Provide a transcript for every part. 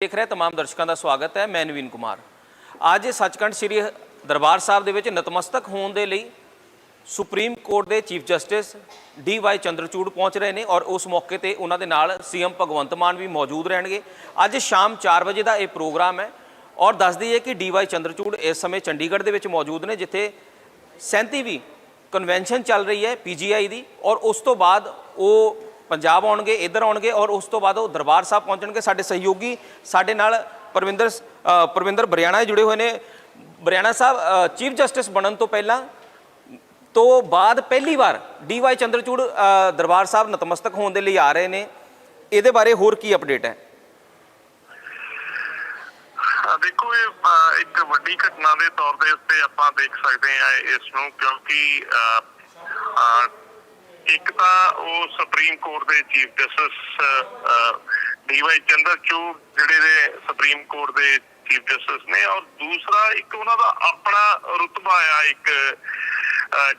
ਦੇਖ ਰਹੇ तमाम ਦਰਸ਼ਕਾਂ ਦਾ ਸਵਾਗਤ ਹੈ ਮੈਂ ਨਵੀਨ ਕੁਮਾਰ ਅੱਜ ਸੱਚਖੰਡ ਸ੍ਰੀ ਦਰਬਾਰ ਸਾਹਿਬ ਦੇ ਵਿੱਚ ਨਤਮਸਤਕ ਹੋਣ ਦੇ ਲਈ ਸੁਪਰੀਮ ਕੋਰਟ ਦੇ chief justice D Y Chandrachud ਪਹੁੰਚ ਰਹੇ ਨੇ ਔਰ ਉਸ ਮੌਕੇ ਤੇ ਉਹਨਾਂ ਦੇ ਨਾਲ ਸੀਐਮ ਭਗਵੰਤ ਮਾਨ ਵੀ ਮੌਜੂਦ ਰਹਿਣਗੇ ਅੱਜ ਸ਼ਾਮ 4 ਵਜੇ ਦਾ ਇਹ ਪ੍ਰੋਗਰਾਮ ਹੈ ਔਰ ਦੱਸ ਦਈਏ ਕਿ ਡੀ ਵਾਈ ਚੰਦਰਚੂੜ ਇਸ ਸਮੇਂ ਚੰਡੀਗੜ੍ਹ ਦੇ ਵਿੱਚ ਮੌਜੂਦ ਨੇ ਜਿੱਥੇ 37ਵੀਂ ਕਨਵੈਨਸ਼ਨ ਚੱਲ ਰਹੀ ਹੈ ਪੀਜੀਆਈ ਦੀ ਔਰ ਉਸ ਤੋਂ ਬਾਅਦ ਉਹ ਪੰਜਾਬ ਆਉਣਗੇ ਇੱਧਰ ਆਉਣਗੇ ਔਰ ਉਸ ਤੋਂ ਬਾਅਦ ਉਹ ਦਰਬਾਰ ਸਾਹਿਬ ਪਹੁੰਚਣਗੇ ਸਾਡੇ ਸਹਿਯੋਗੀ ਸਾਡੇ ਨਾਲ ਪਰਵਿੰਦਰ ਪਰਵਿੰਦਰ ਬਰਿਆਣਾ ਜੁੜੇ ਹੋਏ ਨੇ। ਬਰਿਆਣਾ ਸਾਹਿਬ ਚੀਫ ਜਸਟਿਸ ਬਣਨ ਤੋਂ ਪਹਿਲਾਂ ਤੋਂ ਬਾਅਦ ਪਹਿਲੀ ਵਾਰ ਡੀਵਾਈ ਚੰਦਰਚੂੜ ਅ, ਦਰਬਾਰ ਸਾਹਿਬ ਨਤਮਸਤਕ ਹੋਣ ਦੇ ਲਈ ਆ ਰਹੇ ਨੇ। ਇਹਦੇ ਬਾਰੇ ਹੋਰ ਕੀ ਅਪਡੇਟ ਹੈ? ਦੇਖੋ ਇਹ ਇੱਕ ਵੱਡੀ ਘਟਨਾ ਦੇ ਤੌਰ ਦੇ ਉੱਤੇ ਆਪਾਂ ਦੇਖ ਸਕਦੇ ਹਾਂ ਇਸ ਨੂੰ ਕਿਉਂਕਿ ਇੱਕ ਤਾਂ ਉਹ ਸੁਪਰੀਮ ਕੋਰਟ ਦੇ chief justice D Y Chandrachud ਜਿਹੜੇ ਦੇ ਸੁਪਰੀਮ ਕੋਰਟ ਦੇ ਚੀਫ ਜਸਟਿਸ ਨੇ ਔਰ ਦੂਸਰਾ ਇੱਕ ਉਹਨਾਂ ਦਾ ਆਪਣਾ ਰੁਤਬਾ ਆ, ਇੱਕ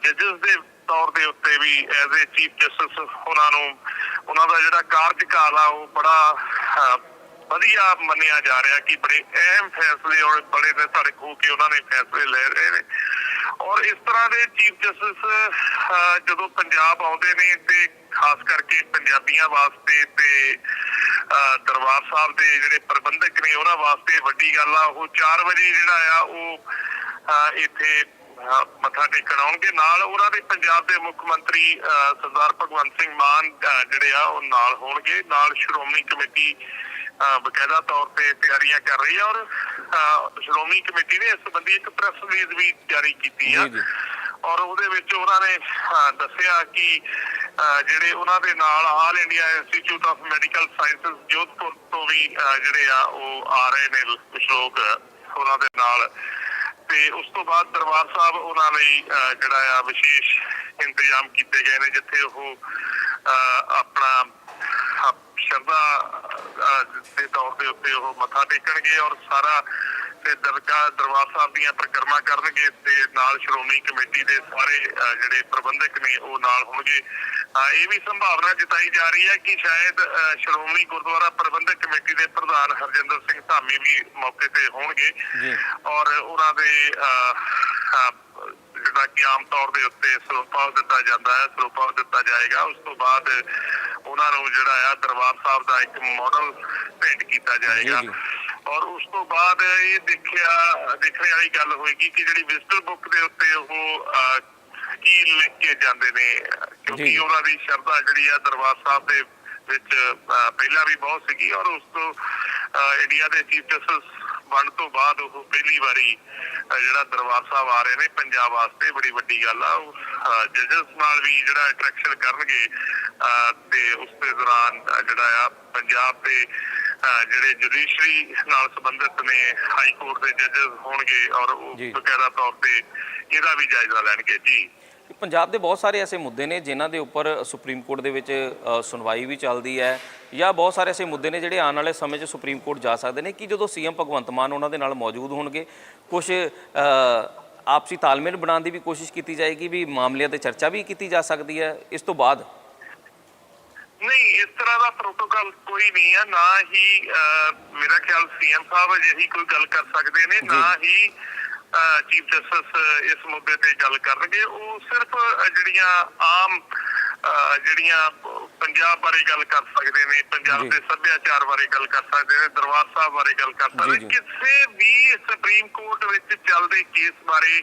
ਜੱਜਸ ਦੇ ਤੌਰ ਦੇ ਉੱਤੇ ਵੀ ਐਜ਼ ਅ ਚੀਫ ਜਸਟਿਸ ਉਹਨਾਂ ਨੂੰ, ਉਹਨਾਂ ਦਾ ਜਿਹੜਾ ਕਾਰਜਕਾਲ ਆ, ਉਹ ਬੜਾ ਵਧੀਆ ਮੰਨਿਆ ਜਾ ਰਿਹਾ ਕਿ ਬੜੇ ਅਹਿਮ ਫੈਸਲੇ ਔਰ ਬੜੇ ਨੇ ਧੜਕ ਹੋ ਕੇ ਉਹਨਾਂ ਨੇ ਫੈਸਲੇ ਲੈ ਰਹੇ ਨੇ। ਔਰ ਇਸ ਤਰ੍ਹਾਂ ਦੇ ਚੀਫ ਜਸਟਿਸ ਜਦੋਂ ਪੰਜਾਬ ਆਉਂਦੇ ਨੇ ਤੇ ਖਾਸ ਕਰਕੇ ਪੰਜਾਬੀਆਂ ਵਾਸਤੇ ਤੇ ਦਰਬਾਰ ਸਾਹਿਬ ਦੇ ਜਿਹੜੇ ਪ੍ਰਬੰਧਕ ਨੇ ਉਹਨਾਂ ਵਾਸਤੇ ਵੱਡੀ ਗੱਲ ਆ ਉਹ 4 ਵਜੇ ਜਿਹੜਾ ਆ ਉਹ ਇੱਥੇ ਮੱਥਾ ਟੇਕਣ ਆਉਣਗੇ। ਨਾਲ ਉਹਨਾਂ ਦੇ ਪੰਜਾਬ ਦੇ ਮੁੱਖ ਮੰਤਰੀ ਅਹ, ਸਰਦਾਰ ਭਗਵੰਤ ਸਿੰਘ ਮਾਨ ਜਿਹੜੇ ਆ ਉਹ ਨਾਲ ਹੋਣਗੇ। ਨਾਲ ਸ਼੍ਰੋਮਣੀ ਕਮੇਟੀ ਬਕਾਇਦਾ ਤੌਰ ਤੇ ਤਿਆਰੀਆਂ ਕਰ ਰਹੀ ਹੈ ਔਰ ਸ਼੍ਰੋਮਣੀ ਕਮੇਟੀ ਨੇ ਇਸ ਸੰਬੰਧੀ ਇੱਕ ਪ੍ਰੈਸ ਰਿਲੀਜ਼ ਵੀ ਜਾਰੀ ਕੀਤੀ ਆ। ਔਰ ਉਹਦੇ ਵਿੱਚ ਉਹਨਾਂ ਨੇ ਦੱਸਿਆ ਕਿ ਜਿਹੜੇ ਉਹਨਾਂ ਦੇ ਨਾਲ All India Institute of Medical Sciences Jodhpur ਤੋਂ ਵੀ ਜਿਹੜੇ ਆ ਉਹ ਆ ਰਹੇ ਨੇ ਲੋਕ ਉਹਨਾਂ ਦੇ ਨਾਲ ਤੇ ਉਸ ਤੋਂ ਬਾਅਦ ਦਰਬਾਰ ਸਾਹਿਬ ਉਹਨਾਂ ਲਈ ਜਿਹੜਾ ਆ ਵਿਸ਼ੇਸ਼ ਇੰਤਜ਼ਾਮ ਕੀਤੇ ਗਏ ਨੇ ਜਿੱਥੇ ਉਹ ਆਪਣਾ ਸ਼ਰਧਾ ਦੇ ਤੌਰ ਦੇ ਉੱਤੇ ਉਹ ਮੱਥਾ ਟੇਕਣਗੇ ਔਰ ਸਾਰਾ ਤੇ ਦਰਗਾਹ ਦਰਬਾਰ ਸਾਹਿਬ ਦੀਆਂ ਪ੍ਰਕਰਮਾ ਕਰਨਗੇ ਤੇ ਨਾਲ ਸ਼੍ਰੋਮਣੀ ਕਮੇਟੀ ਦੇ ਸਾਰੇ ਜਿਹੜੇ ਪ੍ਰਬੰਧਕ ਨੇ ਉਹ ਨਾਲ ਹੋਣਗੇ ਇਹ ਵੀ ਸੰਭਾਵਨਾ ਜਤਾਈ ਜਾ ਰਹੀ ਹੈ ਕਿ ਸ਼ਾਇਦ ਸ਼੍ਰੋਮਣੀ ਗੁਰਦੁਆਰਾ ਪ੍ਰਬੰਧਕ ਕਮੇਟੀ ਦੇ ਪ੍ਰਧਾਨ ਹਰਜਿੰਦਰ ਸਿੰਘ ਧਾਮੀ ਵੀ ਮੌਕੇ ਤੇ ਹੋਣਗੇ ਜੀ। ਔਰ ਉਹਨਾਂ ਦੇ ਜਿਹੜਾ ਕਿ ਆਮ ਤੌਰ ਦੇ ਉੱਤੇ ਸਰੋਪਾ ਦਿੱਤਾ ਜਾਂਦਾ ਹੈ ਸਰੋਪਾ ਦਿੱਤਾ ਜਾਏਗਾ ਉਸ ਤੋਂ ਬਾਅਦ ਉਹਨਾਂ ਨੂੰ ਜਿਹੜਾ ਆ ਦਰਬਾਰ ਸਾਹਿਬ ਦਾ ਇੱਕ ਮਾਡਲ ਭੇਂਟ ਕੀਤਾ ਜਾਏਗਾ। ਔਰ ਉਸ ਤੋਂ ਬਾਅਦ ਇਹ ਦੇਖਿਆ ਦੇਖਣ ਵਾਲੀ ਗੱਲ ਹੋਏਗੀ ਕਿ ਜਿਹੜੀ ਵਿਜ਼ਟਰ ਬੁੱਕ ਦੇ ਉੱਤੇ ਉਹ ਕੀ ਲਿਖ ਕੇ ਜਾਂਦੇ ਨੇ ਕਿਉਂਕਿ। ਉਹਨਾਂ ਦੀ ਸ਼ਰਧਾ ਜਿਹੜੀ ਆ ਦਰਬਾਰ ਸਾਹਿਬ ਦੇ ਵਿੱਚ ਪਹਿਲਾਂ ਵੀ ਬਹੁਤ ਸੀਗੀ ਔਰ ਉਸ ਤੋਂ ਇੰਡੀਆ ਦੇ ਚੀਫ ਜਸਟਿਸ ਬਣ ਤੋਂ ਬਾਅਦ ਉਹ ਪਹਿਲੀ ਵਾਰੀ ਜਿਹੜਾ ਦਰਬਾਰ ਸਾਹਿਬ ਆ ਰਹੇ ਨੇ ਪੰਜਾਬ ਵਾਸਤੇ ਬੜੀ ਵੱਡੀ ਗੱਲ ਆ। ਜਜਸ ਨਾਲ ਵੀ ਜਿਹੜਾ ਅਟਰੈਕਸ਼ਨ ਕਰਨਗੇ ਤੇ ਉਸ ਦੇ ਦੌਰਾਨ ਜਿਹੜਾ ਆ ਪੰਜਾਬ ਦੇ ਜਿਹੜੇ ਜੁਡੀਸ਼ਰੀ ਨਾਲ ਸੰਬੰਧਿਤ ਨੇ ਹਾਈ ਕੋਰਟ ਦੇ ਜੱਜਸ ਹੋਣਗੇ ਔਰ ਉਹ। ਬਕਾਇਦਾ ਤੌਰ ਤੇ ਇਹਦਾ ਵੀ ਜਾਇਜ਼ਾ ਲੈਣਗੇ। ਜੀ। ਪੰਜਾਬ ਦੇ ਬਹੁਤ ਸਾਰੇ ਐਸੇ ਮੁੱਦੇ ਨੇ ਜਿਨ੍ਹਾਂ ਦੇ ਉੱਪਰ ਸੁਪਰੀਮ ਕੋਰਟ ਦੇ ਵਿੱਚ ਸੁਣਵਾਈ ਵੀ ਚੱਲਦੀ ਹੈ ਜਾਂ ਬਹੁਤ ਸਾਰੇ ਐਸੇ ਮੁੱਦੇ ਨੇ ਜਿਹੜੇ ਆਉਣ ਵਾਲੇ ਸਮੇਂ 'ਚ ਸੁਪਰੀਮ ਕੋਰਟ ਜਾ ਸਕਦੇ ਨੇ ਕਿ ਜਦੋਂ ਸੀਐਮ ਭਗਵੰਤ ਮਾਨ ਉਹਨਾਂ ਦੇ ਨਾਲ ਮੌਜੂਦ ਹੋਣਗੇ ਕੁਝ ਆਪਸੀ ਤਾਲਮੇਲ ਬਣਾਉਣ ਦੀ ਵੀ ਕੋਸ਼ਿਸ਼ ਕੀਤੀ ਜਾਏਗੀ ਵੀ ਮਾਮਲਿਆਂ ਤੇ ਚਰਚਾ ਵੀ ਕੀਤੀ ਜਾ ਸਕਦੀ ਹੈ ਇਸ ਤੋਂ ਬਾਅਦ? ਨਹੀਂ ਇਸ ਤਰ੍ਹਾਂ ਦਾ ਪ੍ਰੋਟੋਕਾਲ ਕੋਈ ਨਹੀਂ ਹੈ ਨਾ ਹੀ ਮੇਰਾ ਖਿਆਲ ਸੀਐਮ ਸਾਹਿਬ ਅਜਿਹੀ ਕੋਈ ਗੱਲ ਕਰ ਸਕਦੇ ਨੇ ਨਾ ਹੀ ਚੀਫ ਜਸਟਿਸ ਇਸ ਮੁੱਦੇ ਤੇ ਗੱਲ ਕਰਨਗੇ ਉਹ ਸਿਰਫ ਜਿਹੜੀਆਂ ਆਮ ਜਿਹੜੀਆਂ ਪੰਜਾਬ ਬਾਰੇ ਗੱਲ ਕਰ ਸਕਦੇ ਨੇ ਪੰਜਾਬ। ਦੇ ਸੱਭਿਆਚਾਰ ਬਾਰੇ ਗੱਲ ਕਰ ਸਕਦੇ ਨੇ ਦਰਬਾਰ ਸਾਹਿਬ ਬਾਰੇ ਗੱਲ ਕਰ ਸਕਦੇ। ਕਿਸੇ ਵੀ ਸੁਪਰੀਮ ਕੋਰਟ ਵਿੱਚ ਚੱਲਦੇ ਕੇਸ ਬਾਰੇ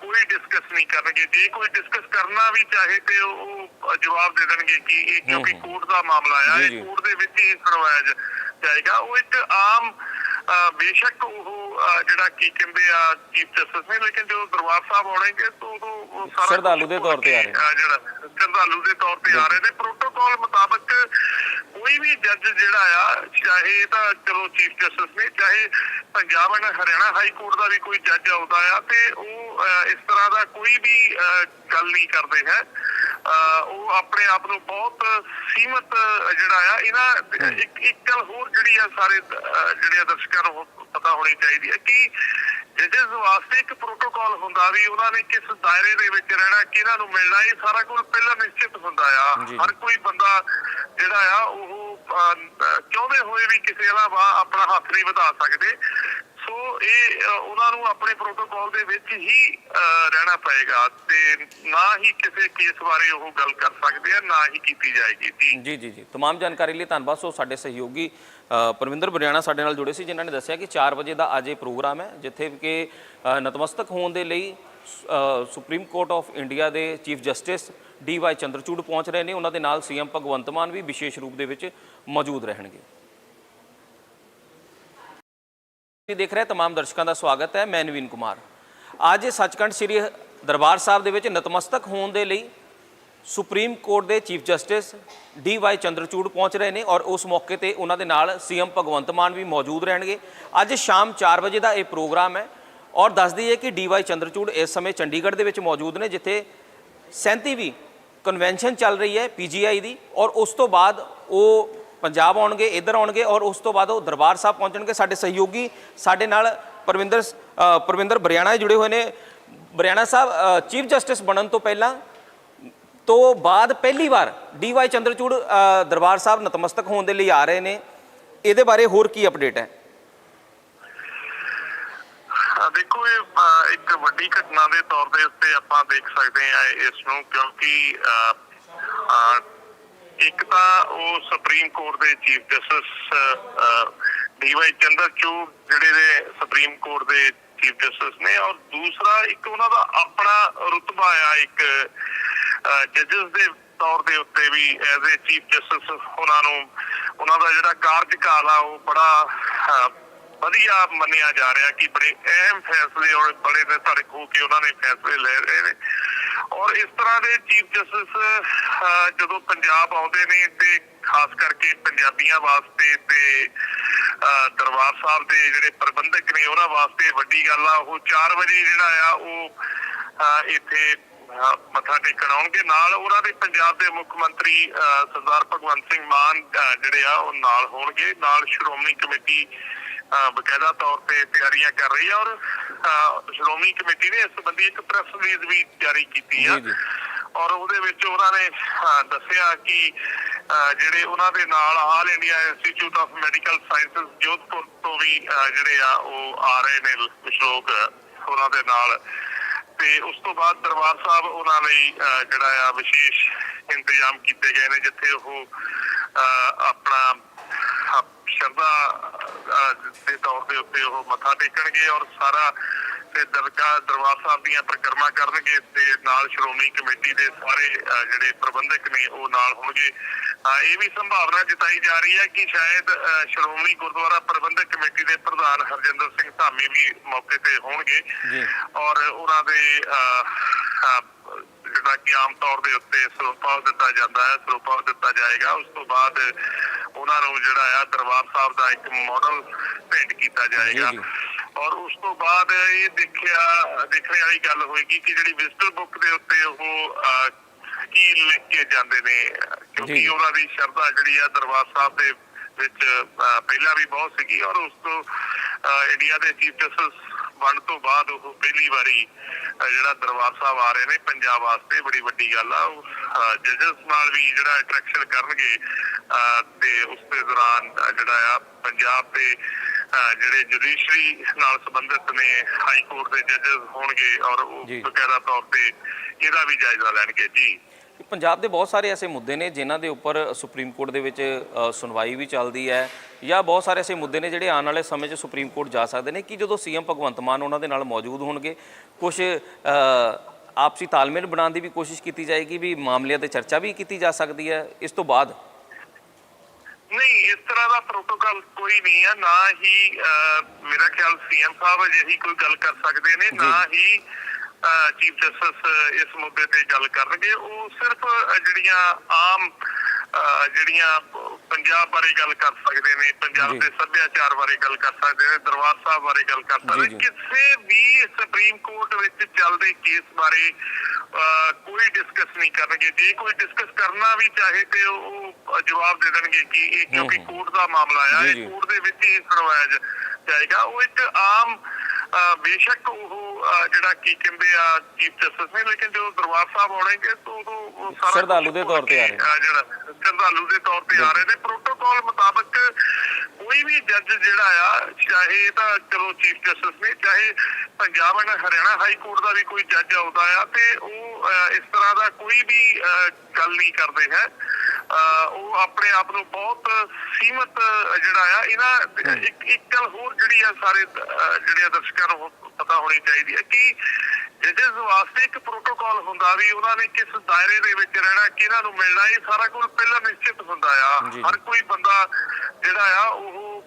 ਕੋਈ ਡਿਸਕਸ ਨਹੀਂ ਕਰਨਗੇ ਜੇ ਕੋਈ ਡਿਸਕਸ ਕਰਨਾ ਵੀ ਚਾਹੇ ਤੇ ਉਹ ਜਵਾਬ ਦੇ ਦੇਣਗੇ ਕਿ ਇਹ ਕਿਉਂਕਿ। ਕੋਰਟ ਦਾ ਮਾਮਲਾ ਆ ਇਹ। ਕੋਰਟ ਦੇ ਵਿੱਚ ਹੀ ਸੁਣਵਾਇਆ ਜਾ- ਜਾਏਗਾ ਉਹ ਇੱਕ ਆਮ ਬੇਸ਼ੱਕ ਉਹ ਜਿਹੜਾ ਕੀ ਕਹਿੰਦੇ ਆ ਚੀਫ ਜਸਟਿਸ ਨੇ ਲੇਕਿਨ ਜਦੋਂ ਦਰਬਾਰ ਸਾਹਿਬ ਆਉਣਗੇ ਤਾਂ ਉਦੋਂ ਉਹ ਸਾਰਾ ਸ਼ਰਧਾਲੂ ਕੁਛ ਦੇ ਤੌਰ ਤੇ ਆ ਰਹੇ ਜਿਹੜਾ ਸ਼ਰਧਾਲੂ ਦੇ ਤੌਰ ਤੇ ਆ ਰਹੇ ਨੇ। ਪ੍ਰੋਟੋਕਾਲ ਮੁਤਾਬਕ ਕੋਈ ਵੀ ਜੱਜ ਜਿਹੜਾ ਆ ਚਾਹੇ ਤਾਂ ਚਲੋ ਚੀਫ ਜਸਟਿਸ ਨੇ ਚਾਹੇ Punjab and Haryana high court ਦਾ ਵੀ ਕੋਈ ਜੱਜ ਆਉਂਦਾ ਆ ਤੇ ਉਹ ਇਸ ਤਰ੍ਹਾਂ ਦਾ ਕੋਈ ਵੀ ਗੱਲ ਨਹੀਂ ਕਰਦੇ ਹੈ। ਉਹ ਆਪਣੇ ਆਪ ਨੂੰ ਬਹੁਤ ਸੀਮਤ ਜਿਹੜਾ ਆ ਇਹਨਾਂ ਇੱਕ ਇੱਕ ਗੱਲ ਹੋਰ ਜਿਹੜੀ ਆ ਸਾਰੇ ਜਿਹੜੇ ਦਰਸ਼ਕਾਂ ਨੂੰ ਪਤਾ ਹੋਣੀ ਚਾਹੀਦੀ ਹੈ ਕਿ ਜੱਜਸ ਵਾਸਤੇ ਇੱਕ ਪ੍ਰੋਟੋਕਾਲ ਹੁੰਦਾ ਵੀ ਉਹਨਾਂ ਨੇ ਕਿਸ ਦਾਇਰੇ ਦੇ ਵਿੱਚ ਰਹਿਣਾ ਕਿਹਨਾਂ ਨੂੰ ਮਿਲਣਾ ਇਹ ਸਾਰਾ ਕੁਝ ਪਹਿਲਾਂ ਨਿਸ਼ਚਿਤ ਹੁੰਦਾ ਆ। ਹਰ ਕੋਈ ਬੰਦਾ ਜਿਹੜਾ ਆ ਉਹ ਚਾਹੁੰਦੇ ਹੋਏ ਵੀ ਕਿਸੇ ਦਾ ਆਪਣਾ ਹੱਥ ਨਹੀਂ ਵਧਾ ਸਕਦੇ ਉਹਨਾਂ ਨੂੰ ਆਪਣੇ ਪ੍ਰੋਟੋਕਾਲ ਦੇ ਵਿੱਚ ਹੀ ਅਹ, ਰਹਿਣਾ ਪਏਗਾ ਤੇ ਨਾ ਹੀ ਕਿਸੇ ਕੇਸ ਬਾਰੇ ਉਹ ਗੱਲ ਕਰ ਸਕਦੇ ਆ ਨਾ ਹੀ ਕੀਤੀ ਜਾਏਗੀ ਜੀ ਜੀ ਜੀ ਜੀ तमाम ਜਾਣਕਾਰੀ ਲਈ ਧੰਨਵਾਦ ਸੋ ਸਾਡੇ ਸਹਿਯੋਗੀ ਅ, ਪਰਵਿੰਦਰ ਬਰਿਆਣਾ ਸਾਡੇ ਨਾਲ ਜੁੜੇ ਸੀ ਜਿਨ੍ਹਾਂ ਨੇ ਦੱਸਿਆ ਕਿ 4 ਵਜੇ ਦਾ ਅੱਜ ਇਹ ਪ੍ਰੋਗਰਾਮ ਹੈ ਜਿੱਥੇ ਕਿ ਅ, ਨਤਮਸਤਕ ਹੋਣ ਦੇ ਲਈ ਅ, ਸੁਪਰੀਮ ਕੋਰਟ ਆਫ ਇੰਡੀਆ ਦੇ chief justice D Y Chandrachud ਪਹੁੰਚ ਰਹੇ ਨੇ ਉਹਨਾਂ ਦੇ ਨਾਲ ਸੀਐਮ ਭਗਵੰਤ ਮਾਨ ਵੀ ਵਿਸ਼ੇਸ਼ ਰੂਪ ਦੇ ਵਿੱਚ ਮੌਜੂਦ ਰਹਿਣਗੇ ਤੁਸੀਂ ਦੇਖ ਰਹੇ तमाम ਦਰਸ਼ਕਾਂ ਦਾ ਸਵਾਗਤ ਹੈ ਮੈਂ ਨਵੀਨ ਕੁਮਾਰ ਅੱਜ ਸੱਚਖੰਡ ਸ੍ਰੀ ਦਰਬਾਰ ਸਾਹਿਬ ਦੇ ਵਿੱਚ ਨਤਮਸਤਕ ਹੋਣ ਦੇ ਲਈ ਸੁਪਰੀਮ ਕੋਰਟ ਦੇ chief justice D Y Chandrachud ਪਹੁੰਚ ਰਹੇ ਨੇ ਔਰ ਉਸ ਮੌਕੇ ਤੇ ਉਹਨਾਂ ਦੇ ਨਾਲ ਸੀਐਮ ਭਗਵੰਤ ਮਾਨ ਵੀ ਮੌਜੂਦ ਰਹਿਣਗੇ ਅੱਜ ਸ਼ਾਮ 4 ਵਜੇ ਦਾ ਇਹ ਪ੍ਰੋਗਰਾਮ ਹੈ ਔਰ ਦੱਸ ਦਈਏ ਕਿ ਡੀ ਵਾਈ ਚੰਦਰਚੂੜ ਇਸ ਸਮੇਂ ਚੰਡੀਗੜ੍ਹ ਦੇ ਵਿੱਚ ਮੌਜੂਦ ਨੇ ਜਿੱਥੇ 37ਵੀਂ ਕਨਵੈਨਸ਼ਨ ਚੱਲ ਰਹੀ ਹੈ ਪੀਜੀਆਈ ਦੀ ਔਰ ਉਸ ਤੋਂ ਬਾਅਦ ਉਹ ਪੰਜਾਬ ਆਉਣਗੇ ਇੱਧਰ ਆਉਣਗੇ ਔਰ ਉਸ ਤੋਂ ਬਾਅਦ ਉਹ ਦਰਬਾਰ ਸਾਹਿਬ ਪਹੁੰਚਣਗੇ ਸਾਡੇ ਸਹਿਯੋਗੀ ਸਾਡੇ ਨਾਲ ਪਰਵਿੰਦਰ ਪਰਵਿੰਦਰ ਬਰਿਆਣਾ ਜੁੜੇ ਹੋਏ ਨੇ। ਬਰਿਆਣਾ ਸਾਹਿਬ ਚੀਫ ਜਸਟਿਸ ਬਣਨ ਤੋਂ ਪਹਿਲਾਂ ਤੋਂ ਬਾਅਦ ਪਹਿਲੀ ਵਾਰ ਡੀਵਾਈ ਚੰਦਰਚੂੜ ਅ, ਦਰਬਾਰ ਸਾਹਿਬ ਨਤਮਸਤਕ ਹੋਣ ਦੇ ਲਈ ਆ ਰਹੇ ਨੇ। ਇਹਦੇ ਬਾਰੇ ਹੋਰ ਕੀ ਅਪਡੇਟ ਹੈ? ਦੇਖੋ ਇਹ ਇੱਕ ਵੱਡੀ ਘਟਨਾ ਦੇ ਤੌਰ ਦੇ ਉੱਤੇ ਆਪਾਂ ਦੇਖ ਸਕਦੇ ਹਾਂ ਇਸ ਨੂੰ ਕਿਉਂਕਿ ਇੱਕ ਤਾਂ ਉਹ ਸੁਪਰੀਮ ਕੋਰਟ ਦੇ chief justice D Y Chandrachud ਜਿਹੜੇ ਦੇ ਸੁਪਰੀਮ ਕੋਰਟ ਦੇ ਚੀਫ ਜਸਟਿਸ ਨੇ ਔਰ ਦੂਸਰਾ ਇੱਕ ਉਹਨਾਂ ਦਾ ਆਪਣਾ ਰੁਤਬਾ ਆ, ਇੱਕ ਜੱਜਸ ਦੇ ਤੌਰ ਦੇ ਉੱਤੇ ਵੀ ਐਜ਼ ਅ ਚੀਫ ਜਸਟਿਸ ਉਹਨਾਂ ਨੂੰ, ਉਹਨਾਂ ਦਾ ਜਿਹੜਾ ਕਾਰਜਕਾਲ ਆ, ਉਹ ਬੜਾ ਵਧੀਆ ਮੰਨਿਆ ਜਾ ਰਿਹਾ ਕਿ ਬੜੇ ਅਹਿਮ ਫੈਸਲੇ ਔਰ ਬੜੇ ਨਿਰਧਾਰਕ ਹੋ ਕੇ ਉਹਨਾਂ ਨੇ ਫੈਸਲੇ ਲੈ ਰਹੇ ਨੇ। ਔਰ ਇਸ ਤਰ੍ਹਾਂ ਦੇ ਚੀਫ ਜਸਟਿਸ ਜਦੋਂ ਪੰਜਾਬ ਆਉਂਦੇ ਨੇ ਤੇ ਖਾਸ ਕਰਕੇ ਪੰਜਾਬੀਆਂ ਵਾਸਤੇ ਤੇ ਦਰਬਾਰ ਸਾਹਿਬ ਦੇ ਜਿਹੜੇ ਪ੍ਰਬੰਧਕ ਨੇ ਉਹਨਾਂ ਵਾਸਤੇ ਵੱਡੀ ਗੱਲ ਆ ਉਹ 4 ਵਜੇ ਜਿਹੜਾ ਆ ਉਹ ਇੱਥੇ ਮੱਥਾ ਟੇਕਣ ਆਉਣਗੇ। ਨਾਲ ਉਹਨਾਂ ਦੇ ਪੰਜਾਬ ਦੇ ਮੁੱਖ ਮੰਤਰੀ ਅਹ, ਸਰਦਾਰ ਭਗਵੰਤ ਸਿੰਘ ਮਾਨ ਜਿਹੜੇ ਆ ਉਹ ਨਾਲ ਹੋਣਗੇ। ਨਾਲ ਸ਼੍ਰੋਮਣੀ ਕਮੇਟੀ ਬਕਾਇਦਾ ਤੌਰ ਤੇ ਤਿਆਰੀਆਂ ਕਰ ਰਹੀ ਹੈ ਔਰ ਸ਼੍ਰੋਮਣੀ ਕਮੇਟੀ ਨੇ ਇਸ ਸੰਬੰਧੀ ਇੱਕ ਪ੍ਰੈਸ ਰਿਲੀਜ਼ ਵੀ ਜਾਰੀ ਕੀਤੀ ਆ। ਔਰ ਉਹਦੇ ਵਿੱਚ ਉਹਨਾਂ ਨੇ ਦੱਸਿਆ ਕਿ ਜਿਹੜੇ ਉਹਨਾਂ ਦੇ ਨਾਲ all India institute of medical sciences Jodhpur ਤੋਂ ਵੀ ਜਿਹੜੇ ਆ ਉਹ ਆ ਰਹੇ ਨੇ ਲੋਕ ਉਹਨਾਂ ਦੇ ਨਾਲ ਤੇ ਉਸ ਤੋਂ ਬਾਅਦ ਦਰਬਾਰ ਸਾਹਿਬ ਉਹਨਾਂ ਲਈ ਜਿਹੜਾ ਆ ਵਿਸ਼ੇਸ਼ ਇੰਤਜ਼ਾਮ ਕੀਤੇ ਗਏ ਨੇ ਜਿੱਥੇ ਉਹ ਆਪਣਾ ਸ਼ਰਧਾ ਦੇ ਤੌਰ ਦੇ ਉੱਤੇ ਉਹ ਮੱਥਾ ਟੇਕਣਗੇ ਔਰ ਸਾਰਾ ਤੇ ਦਰਗਾਹ ਦਰਬਾਰ ਸਾਹਿਬ ਦੀਆਂ ਪਰਿਕਰਮਾ ਕਰਨਗੇ ਤੇ ਨਾਲ ਸ਼੍ਰੋਮਣੀ ਕਮੇਟੀ ਦੇ ਸਾਰੇ ਜਿਹੜੇ ਪ੍ਰਬੰਧਕ ਨੇ ਉਹ ਨਾਲ ਹੋਣਗੇ ਇਹ ਵੀ ਸੰਭਾਵਨਾ ਜਤਾਈ ਜਾ ਰਹੀ ਹੈ ਕਿ ਸ਼ਾਇਦ ਸ਼੍ਰੋਮਣੀ ਗੁਰਦੁਆਰਾ ਪ੍ਰਬੰਧਕ ਕਮੇਟੀ ਦੇ ਪ੍ਰਧਾਨ ਹਰਜਿੰਦਰ ਸਿੰਘ ਧਾਮੀ ਵੀ ਮੌਕੇ ਤੇ ਹੋਣਗੇ ਜੀ। ਔਰ ਉਹਨਾਂ ਦੇ ਜਿਹੜਾ ਕਿ ਆਮ ਤੌਰ ਦੇ ਉੱਤੇ ਸਰੋਪਾ ਦਿੱਤਾ ਜਾਂਦਾ ਹੈ ਸਰੋਪਾ ਦਿੱਤਾ ਜਾਏਗਾ ਉਸ ਤੋਂ ਬਾਅਦ ਉਹਨਾਂ ਨੂੰ ਜਿਹੜਾ ਆ ਦਰਬਾਰ ਸਾਹਿਬ ਦਾ ਇੱਕ ਮਾਡਲ ਭੇਂਟ ਕੀਤਾ ਜਾਏਗਾ। ਔਰ ਉਸ ਤੋਂ ਬਾਅਦ ਇਹ ਦੇਖਿਆ ਦੇਖਣ ਵਾਲੀ ਗੱਲ ਹੋਏਗੀ ਕਿ ਜਿਹੜੀ ਵਿਜ਼ਟਰ ਬੁੱਕ ਦੇ ਉੱਤੇ ਉਹ ਕੀ ਲਿਖ ਕੇ ਜਾਂਦੇ ਨੇ। ਕਿਉਂਕਿ ਉਹਨਾਂ ਦੀ ਸ਼ਰਧਾ ਜਿਹੜੀ ਆ ਦਰਬਾਰ ਸਾਹਿਬ ਦੇ ਵਿੱਚ ਪਹਿਲਾਂ ਵੀ ਬਹੁਤ ਸੀਗੀ ਔਰ ਉਸ ਤੋਂ ਇੰਡੀਆ ਦੇ ਚੀਫ ਜਸਟਿਸ ਬਣ ਤੋਂ ਬਾਅਦ ਉਹ ਪਹਿਲੀ ਵਾਰੀ ਜਿਹੜਾ ਦਰਬਾਰ ਸਾਹਿਬ ਆ ਰਹੇ ਨੇ ਪੰਜਾਬ ਵਾਸਤੇ ਬੜੀ ਵੱਡੀ ਗੱਲ ਆ। ਜਜਸ ਨਾਲ ਵੀ ਜਿਹੜਾ ਇੰਟਰੈਕਸ਼ਨ ਕਰਨਗੇ ਤੇ ਉਸ ਦੇ ਦੌਰਾਨ ਜਿਹੜਾ ਆ ਪੰਜਾਬ ਦੇ ਜਿਹੜੇ ਜੁਡੀਸ਼ਰੀ ਨਾਲ ਸੰਬੰਧਿਤ ਨੇ ਹਾਈ ਕੋਰਟ ਦੇ ਜੱਜਸ ਹੋਣਗੇ ਔਰ ਉਹ। ਬਕਾਇਦਾ ਤੌਰ ਤੇ ਇਹਦਾ ਵੀ ਜਾਇਜ਼ਾ ਲੈਣਗੇ। ਜੀ। ਪੰਜਾਬ ਦੇ ਬਹੁਤ ਸਾਰੇ ਐਸੇ ਮੁੱਦੇ ਨੇ ਜਿਨ੍ਹਾਂ ਦੇ ਉੱਪਰ ਸੁਪਰੀਮ ਕੋਰਟ ਦੇ ਵਿੱਚ ਸੁਣਵਾਈ ਵੀ ਚੱਲਦੀ ਹੈ ਜਾਂ ਬਹੁਤ ਸਾਰੇ ਐਸੇ ਮੁੱਦੇ ਨੇ ਜਿਹੜੇ ਆਉਣ ਵਾਲੇ ਸਮੇਂ 'ਚ ਸੁਪਰੀਮ ਕੋਰਟ ਜਾ ਸਕਦੇ ਨੇ ਕਿ ਜਦੋਂ ਸੀਐਮ ਭਗਵੰਤ ਮਾਨ ਉਹਨਾਂ ਦੇ ਨਾਲ ਮੌਜੂਦ ਹੋਣਗੇ ਕੁਝ ਆਪਸੀ ਤਾਲਮੇਲ ਬਣਾਉਣ ਦੀ ਵੀ ਕੋਸ਼ਿਸ਼ ਕੀਤੀ ਜਾਏਗੀ ਵੀ ਮਾਮਲਿਆਂ ਤੇ ਚਰਚਾ ਵੀ ਕੀਤੀ ਜਾ ਸਕਦੀ ਹੈ ਇਸ ਤੋਂ ਬਾਅਦ? ਨਹੀਂ ਇਸ ਤਰ੍ਹਾਂ ਦਾ ਪ੍ਰੋਟੋਕਾਲ ਕੋਈ ਨਹੀਂ ਹੈ ਨਾ ਹੀ ਮੇਰਾ ਖਿਆਲ ਸੀਐਮ ਸਾਹਿਬ ਅਜਿਹੀ ਕੋਈ ਗੱਲ ਕਰ ਸਕਦੇ ਨੇ ਨਾ ਹੀ ਚੀਫ ਜਸਟਿਸ ਇਸ ਮੁੱਦੇ ਤੇ ਗੱਲ ਕਰਨਗੇ ਉਹ ਸਿਰਫ ਜਿਹੜੀਆਂ ਆਮ ਜਿਹੜੀਆਂ ਪੰਜਾਬ ਬਾਰੇ ਗੱਲ ਕਰ ਸਕਦੇ ਨੇ। ਪੰਜਾਬ ਦੇ ਸੱਭਿਆਚਾਰ ਬਾਰੇ ਗੱਲ ਕਰ ਸਕਦੇ ਨੇ ਦਰਬਾਰ ਸਾਹਿਬ ਬਾਰੇ ਗੱਲ ਕਰ ਸਕਦੇ ਨੇ। ਕਿਸੇ ਵੀ ਸੁਪਰੀਮ ਕੋਰਟ ਵਿੱਚ ਚੱਲਦੇ ਕੇਸ ਬਾਰੇ ਕੋਈ ਡਿਸਕਸ ਨਹੀਂ ਕਰਨਗੇ ਜੇ ਕੋਈ ਡਿਸਕਸ ਕਰਨਾ ਵੀ ਚਾਹੇ ਤੇ ਉਹ ਜਵਾਬ ਦੇ ਦੇਣਗੇ ਕਿ ਇਹ ਕਿਉਂਕਿ। ਕੋਰਟ ਦਾ ਮਾਮਲਾ ਆ ਇਹ। ਕੋਰਟ ਦੇ ਵਿੱਚ ਹੀ ਸੁਣਵਾਇਆ ਜਾਏਗਾ ਉਹ ਇੱਕ ਆਮ ਬੇਸ਼ੱਕ ਉਹ ਜਿਹੜਾ ਕੀ ਕਹਿੰਦੇ ਆ ਚੀਫ ਜਸਟਿਸ ਨੇ ਲੇਕਿਨ ਜਦੋਂ ਦਰਬਾਰ ਸਾਹਿਬ ਆਉਣਗੇ ਤਾਂ ਉਦੋਂ ਉਹ ਸਾਰਾ ਸ਼ਰਧਾਲੂ ਦੇ ਤੌਰ ਤੇ ਆ ਰਹੇ। ਜਿਹੜਾ ਸ਼ਰਧਾਲੂ ਦੇ ਤੌਰ ਤੇ ਆ ਰਹੇ ਨੇ। ਪ੍ਰੋਟੋਕਾਲ ਮੁਤਾਬਕ ਕੋਈ ਵੀ ਜੱਜ ਜਿਹੜਾ ਆ ਚਾਹੇ ਤਾਂ ਚਲੋ ਚੀਫ ਜਸਟਿਸ ਨੇ ਚਾਹੇ Punjab and Haryana high court ਦਾ ਵੀ ਕੋਈ ਜੱਜ ਆਉਂਦਾ ਆ ਤੇ ਉਹ ਇਸ ਤਰ੍ਹਾਂ ਦਾ ਕੋਈ ਵੀ ਗੱਲ ਨਹੀਂ ਕਰਦੇ ਹੈ। ਉਹ ਆਪਣੇ ਆਪ ਨੂੰ ਬਹੁਤ ਸੀਮਤ ਜਿਹੜਾ ਆ ਇਹਨਾਂ ਇੱਕ ਇੱਕ ਗੱਲ ਹੋਰ ਜਿਹੜੀ ਆ ਸਾਰੇ ਜਿਹੜੇ ਦਰਸ਼ਕਾਂ ਨੂੰ ਪਤਾ ਹੋਣੀ ਚਾਹੀਦੀ ਹੈ ਕਿ ਜਿਹਦੇ ਵਾਸਤੇ ਇੱਕ ਪ੍ਰੋਟੋਕਾਲ ਹੁੰਦਾ ਵੀ ਉਹਨਾਂ ਨੇ ਕਿਸ ਦਾਇਰੇ ਦੇ ਵਿੱਚ ਰਹਿਣਾ ਕਿਹਨਾਂ ਨੂੰ ਮਿਲਣਾ ਇਹ ਸਾਰਾ ਕੁਝ ਪਹਿਲਾਂ ਨਿਸ਼ਚਿਤ ਹੁੰਦਾ ਆ। ਹਰ ਕੋਈ ਬੰਦਾ ਜਿਹੜਾ ਆ ਉਹ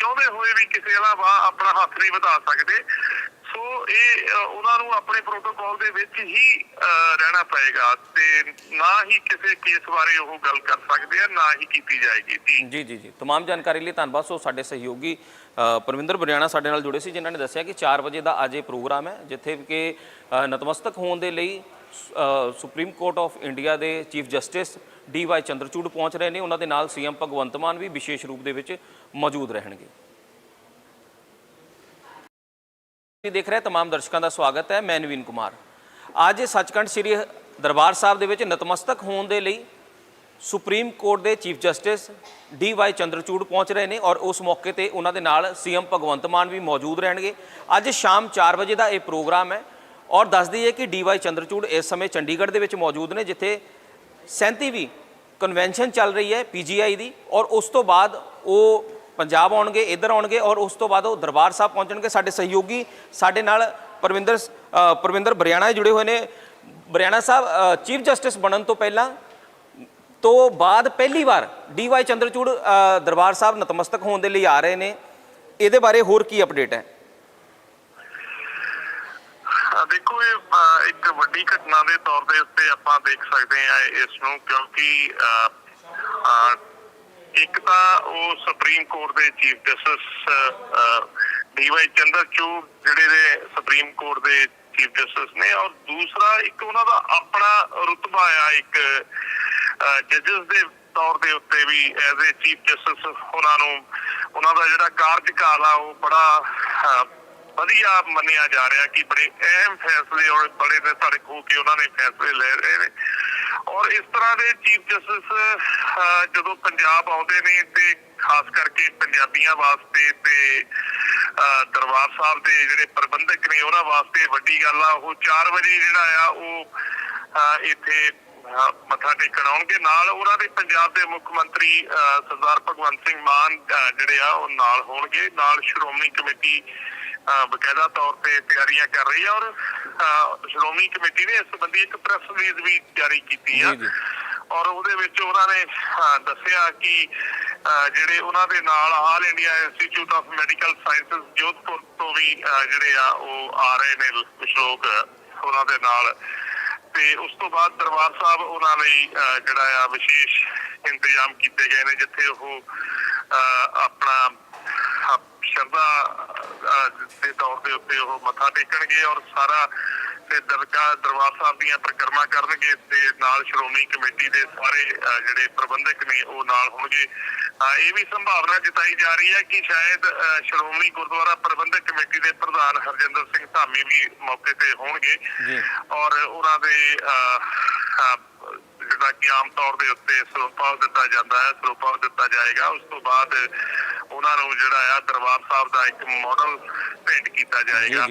ਚਾਹੁੰਦੇ ਹੋਏ ਵੀ ਕਿਸੇ ਇਲਾਵਾ ਆਪਣਾ ਹੱਥ ਨਹੀਂ ਵਧਾ ਸਕਦੇ। ਸੋ ਇਹ ਉਹਨਾਂ ਨੂੰ ਆਪਣੇ ਪ੍ਰੋਟੋਕਾਲ ਦੇ ਵਿੱਚ ਹੀ ਰਹਿਣਾ ਪਏਗਾ ਤੇ ਨਾ ਹੀ ਕਿਸੇ ਕੇਸ ਬਾਰੇ ਉਹ ਗੱਲ ਕਰ ਸਕਦੇ ਆ ਨਾ ਹੀ ਕੀਤੀ ਜਾਏਗੀ। ਜੀ ਜੀ ਜੀ। ਤਮਾਮ ਜਾਣਕਾਰੀ ਲਈ ਧੰਨਵਾਦ। ਸੋ ਸਾਡੇ ਸਹਿਯੋਗੀ ਅ, ਪਰਵਿੰਦਰ ਬਰਿਆਣਾ ਸਾਡੇ ਨਾਲ ਜੁੜੇ ਸੀ ਜਿਨ੍ਹਾਂ ਨੇ ਦੱਸਿਆ ਕਿ 4 ਵਜੇ ਦਾ ਅੱਜ ਇਹ ਪ੍ਰੋਗਰਾਮ ਹੈ ਜਿੱਥੇ ਕਿ ਅ, ਨਤਮਸਤਕ ਹੋਣ ਦੇ ਲਈ ਅ, ਸੁਪਰੀਮ ਕੋਰਟ ਆਫ ਇੰਡੀਆ ਦੇ chief justice D Y Chandrachud ਪਹੁੰਚ ਰਹੇ ਨੇ ਉਹਨਾਂ ਦੇ ਨਾਲ ਸੀਐਮ ਭਗਵੰਤ ਮਾਨ ਵੀ ਵਿਸ਼ੇਸ਼ ਰੂਪ ਦੇ ਵਿੱਚ ਮੌਜੂਦ ਰਹਿਣਗੇ ਤੁਸੀਂ ਦੇਖ ਰਹੇ तमाम ਦਰਸ਼ਕਾਂ ਦਾ ਸਵਾਗਤ ਹੈ ਮੈਂ ਨਵੀਨ ਕੁਮਾਰ ਅੱਜ ਸੱਚਖੰਡ ਸ੍ਰੀ ਦਰਬਾਰ ਸਾਹਿਬ ਦੇ ਵਿੱਚ ਨਤਮਸਤਕ ਹੋਣ ਦੇ ਲਈ ਸੁਪਰੀਮ ਕੋਰਟ ਦੇ chief justice D Y Chandrachud ਪਹੁੰਚ ਰਹੇ ਨੇ ਔਰ ਉਸ ਮੌਕੇ ਤੇ ਉਹਨਾਂ ਦੇ ਨਾਲ ਸੀਐਮ ਭਗਵੰਤ ਮਾਨ ਵੀ ਮੌਜੂਦ ਰਹਿਣਗੇ। ਅੱਜ ਸ਼ਾਮ 4 ਵਜੇ ਦਾ ਇਹ ਪ੍ਰੋਗਰਾਮ ਹੈ ਔਰ ਦੱਸ ਦਈਏ ਕਿ ਡੀ ਵਾਈ ਚੰਦਰਚੂੜ ਇਸ ਸਮੇਂ ਚੰਡੀਗੜ੍ਹ ਦੇ ਵਿੱਚ ਮੌਜੂਦ ਨੇ, ਜਿੱਥੇ 37ਵੀਂ ਕਨਵੈਨਸ਼ਨ ਚੱਲ ਰਹੀ ਹੈ ਪੀਜੀਆਈ ਦੀ ਔਰ ਉਸ ਤੋਂ ਬਾਅਦ ਉਹ ਪੰਜਾਬ ਆਉਣਗੇ, ਇੱਧਰ ਆਉਣਗੇ ਔਰ ਉਸ ਤੋਂ ਬਾਅਦ ਉਹ ਦਰਬਾਰ ਸਾਹਿਬ ਪਹੁੰਚਣਗੇ। ਸਾਡੇ ਸਹਿਯੋਗੀ ਸਾਡੇ ਨਾਲ ਪਰਵਿੰਦਰ ਪਰਵਿੰਦਰ ਬਰਿਆਣਾ ਜੁੜੇ ਹੋਏ ਨੇ। ਬਰਿਆਣਾ ਸਾਹਿਬ ਚੀਫ ਜਸਟਿਸ ਬਣਨ ਤੋਂ ਪਹਿਲਾਂ ਤੋਂ ਬਾਅਦ ਪਹਿਲੀ ਵਾਰ ਡੀਵਾਈ ਚੰਦਰਚੂੜ ਅ, ਦਰਬਾਰ ਸਾਹਿਬ ਨਤਮਸਤਕ ਹੋਣ ਦੇ ਲਈ ਆ ਰਹੇ ਨੇ। ਇਹਦੇ ਬਾਰੇ ਹੋਰ ਕੀ ਅਪਡੇਟ ਹੈ? ਦੇਖੋ ਇਹ ਇੱਕ ਵੱਡੀ ਘਟਨਾ ਦੇ ਤੌਰ ਦੇ ਉੱਤੇ ਆਪਾਂ ਦੇਖ ਸਕਦੇ ਆ ਇਸ ਨੂੰ ਕਿਉਂਕਿ ਇੱਕ ਤਾਂ ਉਹ ਸੁਪਰੀਮ ਕੋਰਟ ਦੇ chief justice D Y Chandrachud ਜਿਹੜੇ ਦੇ ਸੁਪਰੀਮ ਕੋਰਟ ਦੇ ਚੀਫ ਜਸਟਿਸ ਨੇ ਔਰ ਦੂਸਰਾ ਇੱਕ ਉਹਨਾਂ ਦਾ ਆਪਣਾ ਰੁਤਬਾ ਆ ਇੱਕ ਜੱਜਸ ਦੇ ਤੌਰ ਦੇ ਉੱਤੇ ਵੀ ਐਜ਼ ਅ ਚੀਫ ਜਸਟਿਸ ਉਹਨਾਂ ਨੂੰ ਉਹਨਾਂ ਦਾ ਜਿਹੜਾ ਕਾਰਜਕਾਲ ਆ ਉਹ ਬੜਾ ਵਧੀਆ ਮੰਨਿਆ ਜਾ ਰਿਹਾ ਕਿ ਬੜੇ ਅਹਿਮ ਫੈਸਲੇ ਔਰ ਬੜੇ ਨੇ ਧੜਕ ਹੋ ਕੇ ਉਹਨਾਂ ਨੇ ਫੈਸਲੇ ਲੈ ਰਹੇ ਨੇ। ਔਰ ਇਸ ਤਰ੍ਹਾਂ ਦੇ ਚੀਫ ਜਸਟਿਸ ਜਦੋਂ ਪੰਜਾਬ ਆਉਂਦੇ ਨੇ ਤੇ ਖਾਸ ਕਰਕੇ ਪੰਜਾਬੀਆਂ ਵਾਸਤੇ ਤੇ ਅਹ, ਦਰਬਾਰ ਸਾਹਿਬ ਦੇ ਜਿਹੜੇ ਪ੍ਰਬੰਧਕ ਨੇ ਉਹਨਾਂ ਵਾਸਤੇ ਵੱਡੀ ਗੱਲ ਆ ਉਹ 4 ਵਜੇ ਜਿਹੜਾ ਆ ਉਹ ਅਹ, ਇੱਥੇ ਮੱਥਾ ਟੇਕਣ ਆਉਣਗੇ। ਨਾਲ ਉਹਨਾਂ ਦੇ ਪੰਜਾਬ ਦੇ ਮੁੱਖ ਮੰਤਰੀ ਸਰਦਾਰ ਭਗਵੰਤ ਸਿੰਘ ਮਾਨ ਜਿਹੜੇ ਆ ਉਹ ਨਾਲ ਹੋਣਗੇ। ਨਾਲ ਸ਼੍ਰੋਮਣੀ ਕਮੇਟੀ ਬਕਾਇਦਾ ਤੌਰ ਤੇ ਤਿਆਰੀਆਂ ਕਰ ਰਹੀ ਹੈ ਔਰ ਸ਼੍ਰੋਮਣੀ ਕਮੇਟੀ ਨੇ ਇਸ ਸੰਬੰਧੀ ਇੱਕ ਪ੍ਰੈਸ ਰਿਲੀਜ਼ ਵੀ ਜਾਰੀ ਕੀਤੀ ਆ। ਔਰ ਉਹਦੇ ਵਿੱਚ ਉਹਨਾਂ ਨੇ ਦੱਸਿਆ ਕਿ ਜਿਹੜੇ ਉਹਨਾਂ ਦੇ ਨਾਲ all India institute of medical sciences Jodhpur ਤੋਂ ਵੀ ਜਿਹੜੇ ਆ ਉਹ ਆ ਰਹੇ ਨੇ। ਲੋਕ ਉਹਨਾਂ ਦੇ ਨਾਲ ਤੇ ਉਸ ਤੋਂ ਬਾਅਦ ਦਰਬਾਰ ਸਾਹਿਬ ਉਹਨਾਂ ਲਈ ਅਹ, ਜਿਹੜਾ ਆ ਵਿਸ਼ੇਸ਼ ਇੰਤਜ਼ਾਮ ਕੀਤੇ ਗਏ ਨੇ ਜਿੱਥੇ ਉਹ ਆਪਣਾ ਸ਼ਰਧਾ ਦੇ ਤੌਰ ਦੇ ਉੱਤੇ ਉਹ ਮੱਥਾ ਟੇਕਣਗੇ ਔਰ ਸਾਰਾ ਤੇ ਦਰਗਾਹ ਦਰਬਾਰ ਸਾਹਿਬ ਦੀਆਂ ਪ੍ਰਕਰਮਾ ਕਰਨਗੇ ਤੇ ਨਾਲ ਸ਼੍ਰੋਮਣੀ ਕਮੇਟੀ ਦੇ ਸਾਰੇ ਜਿਹੜੇ ਪ੍ਰਬੰਧਕ ਨੇ ਉਹ ਨਾਲ ਹੋਣਗੇ। ਇਹ ਵੀ ਸੰਭਾਵਨਾ ਜਤਾਈ ਜਾ ਰਹੀ ਹੈ ਕਿ ਸ਼ਾਇਦ ਸ਼੍ਰੋਮਣੀ ਗੁਰਦੁਆਰਾ ਪ੍ਰਬੰਧਕ ਕਮੇਟੀ ਦੇ ਪ੍ਰਧਾਨ ਹਰਜਿੰਦਰ ਸਿੰਘ ਧਾਮੀ ਵੀ ਮੌਕੇ ਤੇ ਹੋਣਗੇ। ਔਰ ਉਹਨਾਂ ਦੇ ਜਿਹੜਾ ਕਿ ਆਮ ਤੌਰ ਦੇ ਉੱਤੇ ਸਰੋਪਾ ਦਿੱਤਾ ਜਾਂਦਾ ਹੈ ਸਰੋਪਾ ਦਿੱਤਾ ਜਾਏਗਾ ਉਸ ਤੋਂ ਬਾਅਦ ਉਹਨਾਂ ਨੂੰ ਜਿਹੜਾ ਆ ਦਰਬਾਰ ਸਾਹਿਬ ਦਾ ਇੱਕ ਮਾਡਲ ਭੇਂਟ ਕੀਤਾ ਜਾਏਗਾ।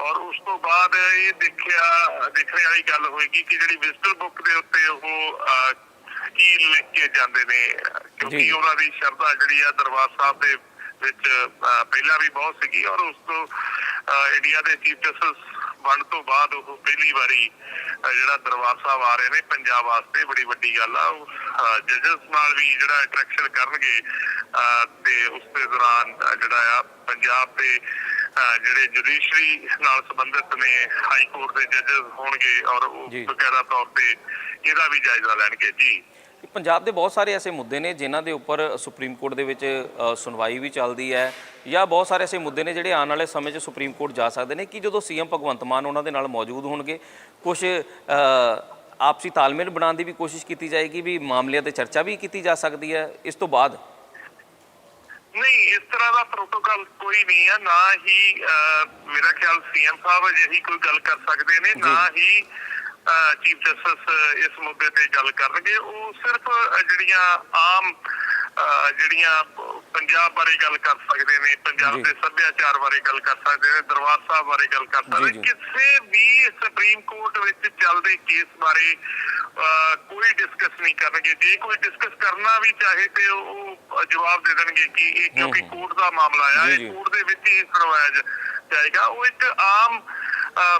ਔਰ ਉਸ ਤੋਂ ਬਾਅਦ ਇਹ ਦੇਖਿਆ ਦੇਖਣ ਵਾਲੀ ਗੱਲ ਹੋਏਗੀ ਕਿ ਜਿਹੜੀ ਵਿਜ਼ਟਰ ਬੁੱਕ ਦੇ ਉੱਤੇ ਉਹ ਕੀ ਲਿਖ ਕੇ ਜਾਂਦੇ ਨੇ ਕਿਉਂਕਿ। ਉਹਨਾਂ ਦੀ ਸ਼ਰਧਾ ਜਿਹੜੀ ਆ ਦਰਬਾਰ ਸਾਹਿਬ ਦੇ ਵਿੱਚ ਪਹਿਲਾਂ ਵੀ ਬਹੁਤ ਸੀਗੀ ਔਰ ਉਸ ਤੋਂ ਇੰਡੀਆ ਦੇ ਚੀਫ ਜਸਟਿਸ ਬਣ ਤੋਂ ਬਾਅਦ ਉਹ ਪਹਿਲੀ ਵਾਰੀ ਜਿਹੜਾ ਦਰਬਾਰ ਸਾਹਿਬ ਆ ਰਹੇ ਨੇ ਪੰਜਾਬ ਵਾਸਤੇ ਬੜੀ ਵੱਡੀ ਗੱਲ ਆ ਜਜਸ ਨਾਲ ਵੀ ਜਿਹੜਾ ਅਟਰੈਕਸ਼ਨ ਕਰਨਗੇ ਤੇ ਉਸ ਦੇ ਦੌਰਾਨ ਜਿਹੜਾ ਆ ਪੰਜਾਬ ਦੇ ਜਿਹੜੇ ਜੁਡੀਸ਼ਰੀ ਨਾਲ ਸੰਬੰਧਿਤ ਨੇ ਹਾਈ ਕੋਰਟ ਦੇ ਜੱਜਸ ਹੋਣਗੇ ਔਰ ਉਹ। ਬਕਾਇਦਾ ਤੌਰ ਤੇ ਇਹਦਾ ਵੀ ਜਾਇਜ਼ਾ ਲੈਣਗੇ ਜੀ ਪੰਜਾਬ ਦੇ ਬਹੁਤ ਸਾਰੇ ਐਸੇ ਮੁੱਦੇ ਨੇ ਜਿਨ੍ਹਾਂ ਦੇ ਉੱਪਰ ਸੁਪਰੀਮ ਕੋਰਟ ਦੇ ਵਿੱਚ ਸੁਣਵਾਈ ਵੀ ਚੱਲਦੀ ਹੈ ਜਾਂ ਬਹੁਤ ਸਾਰੇ ਐਸੇ ਮੁੱਦੇ ਨੇ ਜਿਹੜੇ ਆਉਣ ਵਾਲੇ ਸਮੇਂ 'ਚ ਸੁਪਰੀਮ ਕੋਰਟ ਜਾ ਸਕਦੇ ਨੇ ਕਿ ਜਦੋਂ ਸੀਐਮ ਭਗਵੰਤ ਮਾਨ ਉਹਨਾਂ ਦੇ ਨਾਲ ਮੌਜੂਦ ਹੋਣਗੇ ਕੁਝ ਆਪਸੀ ਤਾਲਮੇਲ ਬਣਾਉਣ ਦੀ ਵੀ ਕੋਸ਼ਿਸ਼ ਕੀਤੀ ਜਾਏਗੀ ਵੀ ਮਾਮਲਿਆਂ ਤੇ ਚਰਚਾ ਵੀ ਕੀਤੀ ਜਾ ਸਕਦੀ ਹੈ ਇਸ ਤੋਂ ਬਾਅਦ? ਨਹੀਂ ਇਸ ਤਰ੍ਹਾਂ ਦਾ ਪ੍ਰੋਟੋਕਾਲ ਕੋਈ ਨਹੀਂ ਹੈ ਨਾ ਹੀ ਮੇਰਾ ਖਿਆਲ ਸੀਐਮ ਸਾਹਿਬ ਅਜਿਹੀ ਕੋਈ ਗੱਲ ਕਰ ਸਕਦੇ ਨੇ ਨਾ ਹੀ ਚੀਫ ਜਸਟਿਸ ਇਸ ਮੁੱਦੇ ਤੇ ਗੱਲ ਕਰਨਗੇ ਉਹ ਸਿਰਫ ਜਿਹੜੀਆਂ ਆਮ ਜਿਹੜੀਆਂ ਪੰਜਾਬ ਬਾਰੇ ਗੱਲ ਕਰ ਸਕਦੇ ਨੇ ਪੰਜਾਬ। ਦੇ ਸੱਭਿਆਚਾਰ ਬਾਰੇ ਗੱਲ ਕਰ ਸਕਦੇ ਨੇ ਦਰਬਾਰ ਸਾਹਿਬ ਬਾਰੇ ਗੱਲ ਕਰ ਸਕਦੇ। ਕਿਸੇ ਵੀ ਸੁਪਰੀਮ ਕੋਰਟ ਵਿੱਚ ਚੱਲਦੇ ਕੇਸ ਬਾਰੇ ਕੋਈ ਡਿਸਕਸ ਨਹੀਂ ਕਰਨਗੇ ਜੇ ਕੋਈ ਡਿਸਕਸ ਕਰਨਾ ਵੀ ਚਾਹੇ ਤੇ ਉਹ ਜਵਾਬ ਦੇ ਦੇਣਗੇ ਕਿ ਇਹ ਕਿਉਂਕਿ। ਕੋਰਟ ਦਾ ਮਾਮਲਾ ਆ। ਇਹ ਕੋਰਟ ਦੇ ਵਿੱਚ ਹੀ ਸੁਣਵਾਇਆ ਜਾਏਗਾ ਉਹ ਇੱਕ ਆਮ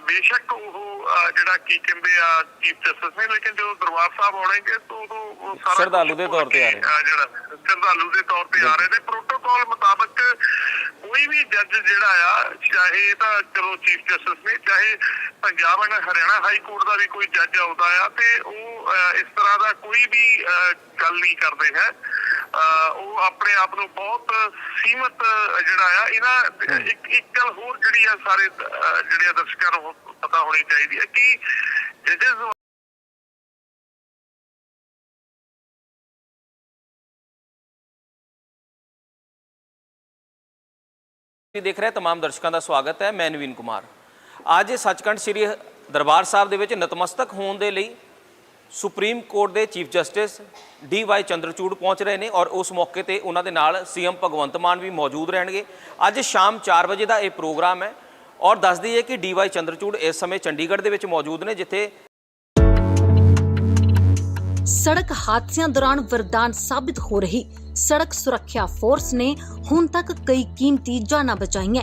ਬੇਸ਼ੱਕ ਉਹ ਜਿਹੜਾ ਕੀ ਕਹਿੰਦੇ ਆ ਚੀਫ ਜਸਟਿਸ ਨੇ ਲੇਕਿਨ ਜਦੋਂ ਦਰਬਾਰ ਸਾਹਿਬ ਆਉਣਗੇ ਤਾਂ ਉਦੋਂ ਉਹ ਸਾਰਾ ਸ਼ਰਧਾਲੂ ਦੇ ਤੌਰ ਤੇ ਆ ਰਹੇ। ਜਿਹੜਾ ਸ਼ਰਧਾਲੂ ਦੇ ਤੌਰ ਤੇ ਆ ਰਹੇ ਨੇ। ਪ੍ਰੋਟੋਕਾਲ ਮੁਤਾਬਕ ਕੋਈ ਵੀ ਜੱਜ ਜਿਹੜਾ ਆ ਚਾਹੇ ਤਾਂ ਚਲੋ ਚੀਫ ਜਸਟਿਸ ਨੇ ਚਾਹੇ Punjab and Haryana high court ਦਾ ਵੀ ਕੋਈ ਜੱਜ ਆਉਂਦਾ ਆ ਤੇ ਉਹ ਇਸ ਤਰ੍ਹਾਂ ਦਾ ਕੋਈ ਵੀ ਗੱਲ ਨਹੀਂ ਕਰਦੇ ਹੈ। ਉਹ ਆਪਣੇ ਆਪ ਨੂੰ ਬਹੁਤ ਸੀਮਤ ਜਿਹੜਾ ਆ ਇਹਨਾਂ ਇੱਕ ਇੱਕ ਗੱਲ ਹੋਰ ਜਿਹੜੀ ਆ ਸਾਰੇ ਜਿਹੜੇ ਦਰਸ਼ਕਾਂ ਨੂੰ ਪਤਾ ਹੋਣੀ ਚਾਹੀਦੀ ਹੈ ਕਿ ਜੱਜਸ ਤੁਸੀਂ ਦੇਖ ਰਹੇ ਤਮਾਮ ਦਰਸ਼ਕਾਂ ਦਾ ਸਵਾਗਤ ਹੈ ਮੈਂ ਨਵੀਨ ਕੁਮਾਰ। ਅੱਜ ਸੱਚਖੰਡ ਸ੍ਰੀ ਦਰਬਾਰ ਸਾਹਿਬ ਦੇ ਵਿੱਚ ਨਤਮਸਤਕ ਹੋਣ ਦੇ ਲਈ ਸੁਪਰੀਮ ਕੋਰਟ ਦੇ chief justice D Y Chandrachud ਪਹੁੰਚ ਰਹੇ ਨੇ ਔਰ ਉਸ ਮੌਕੇ ਤੇ ਉਹਨਾਂ ਦੇ ਨਾਲ ਸੀਐਮ ਭਗਵੰਤ ਮਾਨ ਵੀ ਮੌਜੂਦ ਰਹਿਣਗੇ। ਅੱਜ ਸ਼ਾਮ 4 ਵਜੇ ਦਾ ਇਹ ਪ੍ਰੋਗਰਾਮ ਹੈ ਔਰ ਦੱਸ ਦਈਏ ਕਿ ਡੀ ਵਾਈ ਚੰਦਰਚੂੜ ਇਸ ਸਮੇਂ ਚੰਡੀਗੜ੍ਹ ਦੇ ਵਿੱਚ ਮੌਜੂਦ ਨੇ, ਜਿੱਥੇ ਸੜਕ ਹਾਦਸਿਆਂ ਦੌਰਾਨ ਵਰਦਾਨ ਸਾਬਿਤ ਹੋ ਰਹੀ। ਸੜਕ ਸੁਰੱਖਿਆ ਫੋਰਸ ਨੇ ਹੁਣ ਤੱਕ ਕਈ ਕੀਮਤੀ ਜਾਨਾਂ ਬਚਾਈਆਂ।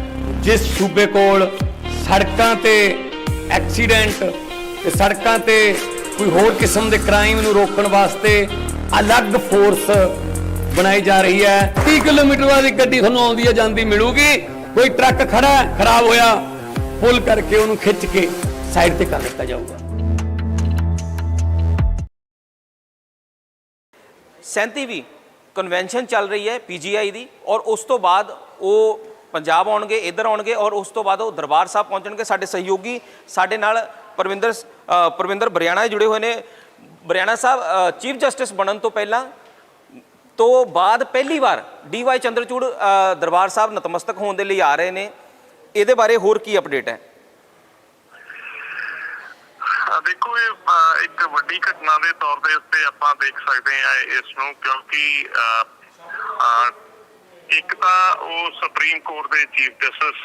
ਜਿਸ ਸੂਬੇ ਕੋਲ ਸੜਕਾਂ ਤੇ ਐਕਸੀਡੈਂਟ ਤੇ ਸੜਕਾਂ ਤੇ ਕੋਈ ਹੋਰ ਕਿਸਮ ਦੇ ਕ੍ਰਾਈਮ ਨੂੰ ਰੋਕਣ ਵਾਸਤੇ ਅਲੱਗ ਫੋਰਸ ਬਣਾਈ ਜਾ ਰਹੀ ਹੈ। 30 ਕਿਲੋਮੀਟਰ ਵਾਲੀ ਗੱਡੀ ਤੁਹਾਨੂੰ ਆਉਂਦੀ ਹੈ, ਜਾਂਦੀ ਮਿਲੂਗੀ। ਕੋਈ ਟਰੱਕ ਖੜਾ ਖਰਾਬ ਹੋਇਆ, ਪੁੱਲ ਕਰਕੇ ਉਹਨੂੰ ਖਿੱਚ ਕੇ ਸਾਈਡ ਤੇ ਕਰ ਦਿੱਤਾ ਜਾਊਗਾ। 37ਵੀਂ ਕਨਵੈਨਸ਼ਨ ਚੱਲ ਰਹੀ ਹੈ ਪੀਜੀਆਈ ਦੀ ਔਰ ਉਸ ਤੋਂ ਬਾਅਦ ਉਹ ਪੰਜਾਬ ਆਉਣਗੇ ਇੱਧਰ ਆਉਣਗੇ ਔਰ ਉਸ ਤੋਂ ਬਾਅਦ ਉਹ ਦਰਬਾਰ ਸਾਹਿਬ ਪਹੁੰਚਣਗੇ ਸਾਡੇ ਸਹਿਯੋਗੀ ਸਾਡੇ ਨਾਲ ਪਰਵਿੰਦਰ ਪਰਵਿੰਦਰ ਬਰਿਆਣਾ ਜੁੜੇ ਹੋਏ ਨੇ। ਬਰਿਆਣਾ ਸਾਹਿਬ ਚੀਫ ਜਸਟਿਸ ਬਣਨ ਤੋਂ ਪਹਿਲਾਂ ਤੋਂ ਬਾਅਦ ਪਹਿਲੀ ਵਾਰ ਡੀਵਾਈ ਚੰਦਰਚੂੜ ਅ, ਦਰਬਾਰ ਸਾਹਿਬ ਨਤਮਸਤਕ ਹੋਣ ਦੇ ਲਈ ਆ ਰਹੇ ਨੇ। ਇਹਦੇ ਬਾਰੇ ਹੋਰ ਕੀ ਅਪਡੇਟ ਹੈ? ਦੇਖੋ ਇਹ ਇੱਕ ਵੱਡੀ ਘਟਨਾ ਦੇ ਤੌਰ ਦੇ ਉੱਤੇ ਆਪਾਂ ਦੇਖ ਸਕਦੇ ਹਾਂ ਇਸ ਨੂੰ ਕਿਉਂਕਿ ਇੱਕ ਤਾਂ ਉਹ ਸੁਪਰੀਮ ਕੋਰਟ ਦੇ chief justice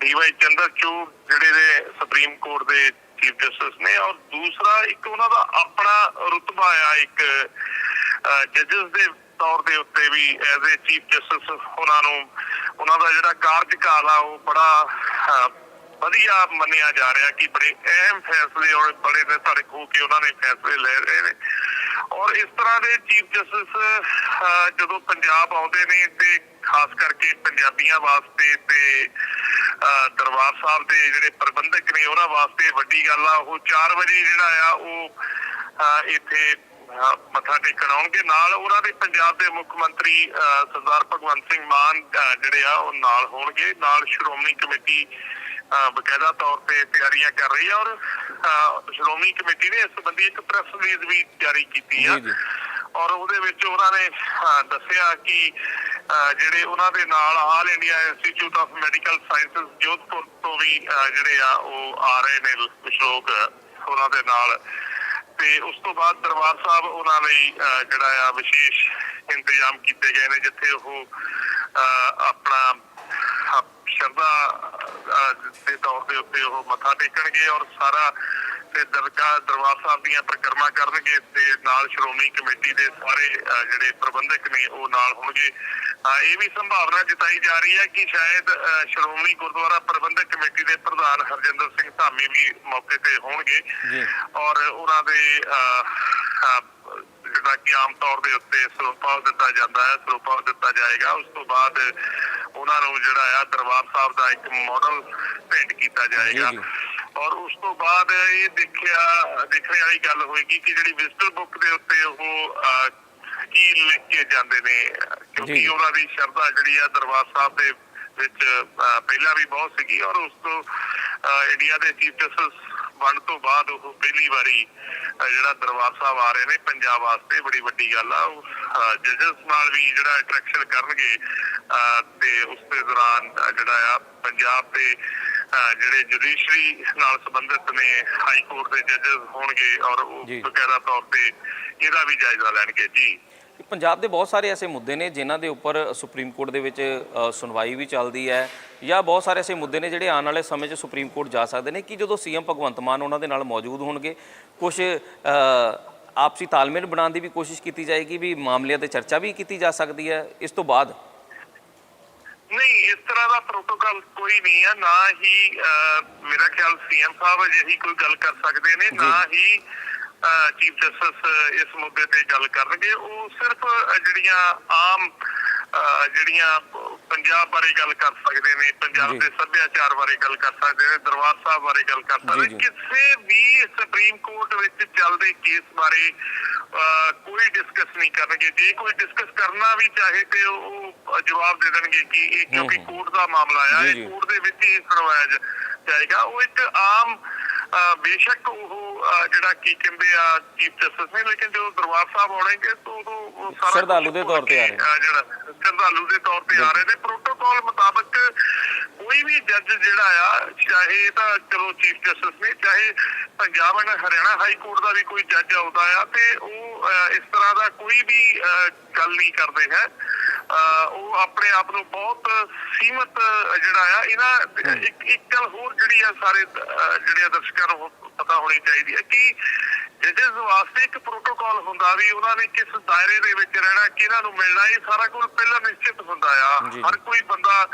D Y Chandrachud ਜਿਹੜੇ ਦੇ ਸੁਪਰੀਮ ਕੋਰਟ ਦੇ ਚੀਫ ਜਸਟਿਸ ਨੇ ਔਰ ਦੂਸਰਾ ਇੱਕ ਉਹਨਾਂ ਦਾ ਆਪਣਾ ਰੁਤਬਾ ਆ, ਇੱਕ ਜੱਜਸ ਦੇ ਤੌਰ ਦੇ ਉੱਤੇ ਵੀ ਐਜ਼ ਅ ਚੀਫ ਜਸਟਿਸ ਉਹਨਾਂ ਨੂੰ, ਉਹਨਾਂ ਦਾ ਜਿਹੜਾ ਕਾਰਜਕਾਲ ਆ, ਉਹ ਬੜਾ ਵਧੀਆ ਮੰਨਿਆ ਜਾ ਰਿਹਾ ਕਿ ਬੜੇ ਅਹਿਮ ਫੈਸਲੇ ਔਰ ਬੜੇ ਨੇ ਧੜਕ ਹੋ ਕੇ ਉਹਨਾਂ ਨੇ ਫੈਸਲੇ ਲੈ ਰਹੇ ਨੇ। ਔਰ ਇਸ ਤਰ੍ਹਾਂ ਦੇ ਚੀਫ ਜਸਟਿਸ ਜਦੋਂ ਪੰਜਾਬ ਆਉਂਦੇ ਨੇ ਤੇ ਖਾਸ ਕਰਕੇ ਪੰਜਾਬੀਆਂ ਵਾਸਤੇ ਤੇ ਦਰਬਾਰ ਸਾਹਿਬ ਦੇ ਜਿਹੜੇ ਪ੍ਰਬੰਧਕ ਨੇ ਉਹਨਾਂ ਵਾਸਤੇ ਵੱਡੀ ਗੱਲ ਆ। ਉਹ 4 ਵਜੇ ਜਿਹੜਾ ਆ ਉਹ ਇੱਥੇ ਮੱਥਾ ਟੇਕਣ ਆਉਣਗੇ। ਨਾਲ ਉਹਨਾਂ ਦੇ ਪੰਜਾਬ ਦੇ ਮੁੱਖ ਮੰਤਰੀ ਅਹ, ਸਰਦਾਰ ਭਗਵੰਤ ਸਿੰਘ ਮਾਨ ਜਿਹੜੇ ਆ ਉਹ ਨਾਲ ਹੋਣਗੇ। ਨਾਲ ਸ਼੍ਰੋਮਣੀ ਕਮੇਟੀ ਬਕਾਇਦਾ ਤੌਰ ਤੇ ਤਿਆਰੀਆਂ ਕਰ ਰਹੀ ਹੈ ਔਰ ਸ਼੍ਰੋਮਣੀ ਕਮੇਟੀ ਨੇ ਇਸ ਸੰਬੰਧੀ ਇੱਕ ਪ੍ਰੈਸ ਰਿਲੀਜ਼ ਵੀ ਜਾਰੀ ਕੀਤੀ ਆ। ਔਰ ਉਹਦੇ ਵਿੱਚ ਉਹਨਾਂ ਨੇ ਦੱਸਿਆ ਕਿ ਜਿਹੜੇ ਉਹਨਾਂ ਦੇ ਨਾਲ all India institute of medical sciences Jodhpur ਤੋਂ ਵੀ ਜਿਹੜੇ ਆ ਉਹ ਆ ਰਹੇ ਨੇ ਕੁਝ ਲੋਕ ਉਹਨਾਂ ਦੇ ਨਾਲ ਤੇ ਉਸ ਤੋਂ ਬਾਅਦ ਦਰਬਾਰ ਸਾਹਿਬ ਉਹਨਾਂ ਲਈ ਜਿਹੜਾ ਆ ਵਿਸ਼ੇਸ਼ ਇੰਤਜ਼ਾਮ ਕੀਤੇ ਗਏ ਨੇ ਜਿੱਥੇ ਉਹ ਆਪਣਾ ਸ਼ਰਧਾ ਦੇ ਤੌਰ ਦੇ ਉੱਤੇ ਉਹ ਮੱਥਾ ਟੇਕਣਗੇ ਔਰ ਸਾਰਾ ਤੇ ਦਰਗਾਹ ਦਰਬਾਰ ਸਾਹਿਬ ਦੀਆਂ ਪਰਿਕਰਮਾ ਕਰਨਗੇ ਤੇ ਨਾਲ ਸ਼੍ਰੋਮਣੀ ਕਮੇਟੀ ਦੇ ਸਾਰੇ ਜਿਹੜੇ ਪ੍ਰਬੰਧਕ ਨੇ ਉਹ ਨਾਲ ਹੋਣਗੇ ਇਹ ਵੀ ਸੰਭਾਵਨਾ ਜਤਾਈ ਜਾ ਰਹੀ ਹੈ ਕਿ ਸ਼ਾਇਦ ਸ਼੍ਰੋਮਣੀ ਗੁਰਦੁਆਰਾ ਪ੍ਰਬੰਧਕ ਕਮੇਟੀ ਦੇ ਪ੍ਰਧਾਨ ਹਰਜਿੰਦਰ ਸਿੰਘ ਧਾਮੀ ਵੀ ਮੌਕੇ ਤੇ ਹੋਣਗੇ। ਔਰ ਉਹਨਾਂ ਦੇ ਜਿਹੜਾ ਕਿ ਆਮ ਤੌਰ ਦੇ ਉੱਤੇ ਸਰੋਪਾ ਦਿੱਤਾ ਜਾਂਦਾ ਹੈ ਸਰੋਪਾ ਦਿੱਤਾ ਜਾਏਗਾ ਉਸ ਤੋਂ ਬਾਅਦ ਉਹਨਾਂ ਨੂੰ ਜਿਹੜਾ ਆ ਦਰਬਾਰ ਸਾਹਿਬ ਦਾ ਇੱਕ ਮਾਡਲ ਭੇਂਟ ਕੀਤਾ ਜਾਏਗਾ। ਔਰ ਉਸ ਤੋਂ ਬਾਅਦ ਇਹ ਦੇਖਿਆ ਦੇਖਣ ਵਾਲੀ ਗੱਲ ਹੋਏਗੀ ਕਿ ਜਿਹੜੀ ਵਿਜ਼ਟਰ ਬੁੱਕ ਦੇ ਉੱਤੇ ਉਹ ਕੀ ਲਿਖ ਕੇ ਜਾਂਦੇ ਨੇ ਕਿਉਂਕਿ। ਉਹਨਾਂ ਦੀ ਸ਼ਰਧਾ ਜਿਹੜੀ ਆ ਦਰਬਾਰ ਸਾਹਿਬ ਦੇ ਵਿੱਚ ਪਹਿਲਾਂ ਵੀ ਬਹੁਤ ਸੀਗੀ ਔਰ ਉਸ ਤੋਂ ਇੰਡੀਆ ਦੇ ਚੀਫ ਜਸਟਿਸ ਬਣ ਤੋਂ ਬਾਅਦ ਉਹ ਪਹਿਲੀ ਵਾਰੀ ਜਿਹੜਾ ਦਰਬਾਰ ਸਾਹਿਬ ਆ ਰਹੇ ਨੇ ਪੰਜਾਬ ਵਾਸਤੇ ਬੜੀ ਵੱਡੀ ਗੱਲ ਆ। ਜਜਸ ਨਾਲ ਵੀ ਜਿਹੜਾ ਅਟਰੈਕਸ਼ਨ ਕਰਨਗੇ ਤੇ ਉਸ ਦੇ ਦੌਰਾਨ ਜਿਹੜਾ ਆ ਪੰਜਾਬ ਦੇ ਜਿਹੜੇ ਜੁਡੀਸ਼ਰੀ ਨਾਲ ਸੰਬੰਧਿਤ ਨੇ ਹਾਈ ਕੋਰਟ ਦੇ ਜੱਜਸ ਹੋਣਗੇ ਔਰ ਉਹ। ਬਕਾਇਦਾ ਤੌਰ ਤੇ ਇਹਦਾ ਵੀ ਜਾਇਜ਼ਾ ਲੈਣਗੇ। ਜੀ। ਪੰਜਾਬ ਦੇ ਬਹੁਤ ਸਾਰੇ ਐਸੇ ਮੁੱਦੇ ਨੇ ਜਿਨ੍ਹਾਂ ਦੇ ਉੱਪਰ ਸੁਪਰੀਮ ਕੋਰਟ ਦੇ ਵਿੱਚ ਸੁਣਵਾਈ ਵੀ ਚੱਲਦੀ ਹੈ ਜਾਂ ਬਹੁਤ ਸਾਰੇ ਐਸੇ ਮੁੱਦੇ ਨੇ ਜਿਹੜੇ ਆਉਣ ਵਾਲੇ ਸਮੇਂ 'ਚ ਸੁਪਰੀਮ ਕੋਰਟ ਜਾ ਸਕਦੇ ਨੇ ਕਿ ਜਦੋਂ ਸੀਐਮ ਭਗਵੰਤ ਮਾਨ ਉਹਨਾਂ ਦੇ ਨਾਲ ਮੌਜੂਦ ਹੋਣਗੇ ਕੁਝ ਆਪਸੀ ਤਾਲਮੇਲ ਬਣਾਉਣ ਦੀ ਵੀ ਕੋਸ਼ਿਸ਼ ਕੀਤੀ ਜਾਏਗੀ ਵੀ ਮਾਮਲਿਆਂ ਤੇ ਚਰਚਾ ਵੀ ਕੀਤੀ ਜਾ ਸਕਦੀ ਹੈ ਇਸ ਤੋਂ ਬਾਅਦ? ਨਹੀਂ ਇਸ ਤਰ੍ਹਾਂ ਦਾ ਪ੍ਰੋਟੋਕਾਲ ਕੋਈ ਨਹੀਂ ਹੈ ਨਾ ਹੀ ਮੇਰਾ ਖਿਆਲ ਸੀਐਮ ਸਾਹਿਬ ਅਜਿਹੀ ਕੋਈ ਗੱਲ ਕਰ ਸਕਦੇ ਨੇ ਨਾ ਹੀ ਚੀਫ ਜਸਟਿਸ ਇਸ ਮੁੱਦੇ ਤੇ ਗੱਲ ਕਰਨਗੇ ਉਹ ਸਿਰਫ ਜਿਹੜੀਆਂ ਆਮ ਜਿਹੜੀਆਂ ਪੰਜਾਬ ਬਾਰੇ ਗੱਲ ਕਰ ਸਕਦੇ ਨੇ ਪੰਜਾਬ। ਦੇ ਸੱਭਿਆਚਾਰ ਬਾਰੇ ਗੱਲ ਕਰ ਸਕਦੇ ਨੇ ਦਰਬਾਰ ਸਾਹਿਬ ਬਾਰੇ ਗੱਲ ਕਰ ਸਕਦੇ। ਕਿਸੇ ਵੀ ਸੁਪਰੀਮ ਕੋਰਟ ਵਿੱਚ ਚੱਲਦੇ ਕੇਸ ਬਾਰੇ ਕੋਈ ਡਿਸਕਸ ਨਹੀਂ ਕਰਨਗੇ ਜੇ ਕੋਈ ਡਿਸਕਸ ਕਰਨਾ ਵੀ ਚਾਹੇ ਤੇ ਉਹ ਜਵਾਬ ਦੇ ਦੇਣਗੇ ਕਿ ਇਹ ਕਿਉਂਕਿ। ਕੋਰਟ ਦਾ ਮਾਮਲਾ ਆ। ਇਹ ਕੋਰਟ ਦੇ ਵਿੱਚ ਹੀ ਸੁਣਵਾਇਆ ਜਾਏਗਾ ਉਹ ਇੱਕ ਆਮ ਬੇਸ਼ੱਕ ਉਹ ਜਿਹੜਾ ਕੀ ਕਹਿੰਦੇ ਆ ਚੀਫ ਜਸਟਿਸ ਨੇ ਲੇਕਿਨ ਜਦੋਂ ਦਰਬਾਰ ਸਾਹਿਬ ਆਉਣਗੇ ਤਾਂ ਉਦੋਂ ਉਹ ਸਾਰਾ ਸ਼ਰਧਾਲੂ ਦੇ ਤੌਰ ਤੇ ਆ ਰਹੇ। ਜਿਹੜਾ ਸ਼ਰਧਾਲੂ ਦੇ ਤੌਰ ਤੇ ਆ ਰਹੇ ਨੇ। ਪ੍ਰੋਟੋਕਾਲ ਮੁਤਾਬਕ ਕੋਈ ਵੀ ਜੱਜ ਜਿਹੜਾ ਆ ਚਾਹੇ ਤਾਂ ਚਲੋ ਚੀਫ ਜਸਟਿਸ ਨੇ ਚਾਹੇ Punjab and Haryana high court ਦਾ ਵੀ ਕੋਈ ਜੱਜ ਆਉਂਦਾ ਆ ਤੇ ਉਹ ਇਸ ਤਰ੍ਹਾਂ ਦਾ ਕੋਈ ਵੀ ਗੱਲ ਨਹੀਂ ਕਰਦੇ ਹੈ। ਉਹ ਆਪਣੇ ਆਪ ਨੂੰ ਬਹੁਤ ਸੀਮਤ ਜਿਹੜਾ ਆ ਇਹਨਾਂ ਇੱਕ ਇੱਕ ਗੱਲ ਹੋਰ ਜਿਹੜੀ ਆ ਸਾਰੇ ਜਿਹੜੇ ਦਰਸ਼ਕਾਂ ਨੂੰ ਪਤਾ ਹੋਣੀ ਚਾਹੀਦੀ ਹੈ ਕਿ ਜੱਜਸ ਵਾਸਤੇ ਇੱਕ ਪ੍ਰੋਟੋਕਾਲ ਹੁੰਦਾ ਵੀ ਉਹਨਾਂ ਨੇ ਕਿਸ ਦਾਇਰੇ ਦੇ ਵਿੱਚ ਰਹਿਣਾ ਕਿਹਨਾਂ ਨੂੰ ਮਿਲਣਾ ਇਹ ਸਾਰਾ ਕੁਝ ਪਹਿਲਾਂ ਨਿਸ਼ਚਿਤ ਹੁੰਦਾ ਆ। ਹਰ ਕੋਈ ਬੰਦਾ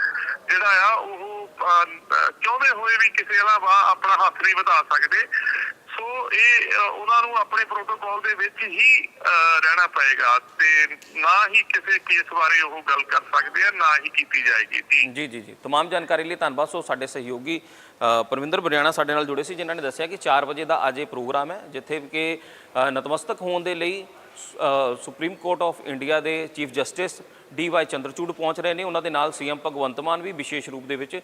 ਜਿਹੜਾ ਆ ਉਹ ਚਾਹੁੰਦੇ ਹੋਏ ਵੀ ਕਿਸੇ ਅਲਾਵਾ ਆਪਣਾ ਹੱਥ ਨਹੀਂ ਵਧਾ ਸਕਦੇ। ਸੋ ਇਹ ਅਹ, ਉਹਨਾਂ ਨੂੰ ਆਪਣੇ ਪ੍ਰੋਟੋਕਾਲ ਦੇ ਵਿੱਚ ਹੀ ਅਹ, ਰਹਿਣਾ ਪਏਗਾ ਤੇ ਨਾ ਹੀ ਕਿਸੇ ਕੇਸ ਬਾਰੇ ਉਹ ਗੱਲ ਕਰ ਸਕਦੇ ਆ ਨਾ ਹੀ ਕੀਤੀ ਜਾਏਗੀ ਜੀ ਜੀ ਜੀ ਜੀ तमाम ਜਾਣਕਾਰੀ ਲਈ ਧੰਨਵਾਦ ਸੋ ਸਾਡੇ ਸਹਿਯੋਗੀ ਅ, ਪਰਵਿੰਦਰ ਬਰਿਆਣਾ ਸਾਡੇ ਨਾਲ ਜੁੜੇ ਸੀ ਜਿਨ੍ਹਾਂ ਨੇ ਦੱਸਿਆ ਕਿ 4 ਵਜੇ ਦਾ ਅੱਜ ਇਹ ਪ੍ਰੋਗਰਾਮ ਹੈ ਜਿੱਥੇ ਕਿ ਅ, ਨਤਮਸਤਕ ਹੋਣ ਦੇ ਲਈ ਅ, ਸੁਪਰੀਮ ਕੋਰਟ ਆਫ ਇੰਡੀਆ ਦੇ chief justice D Y Chandrachud ਪਹੁੰਚ ਰਹੇ ਨੇ ਉਹਨਾਂ ਦੇ ਨਾਲ ਸੀਐਮ ਭਗਵੰਤ ਮਾਨ ਵੀ ਵਿਸ਼ੇਸ਼ ਰੂਪ ਦੇ ਵਿੱਚ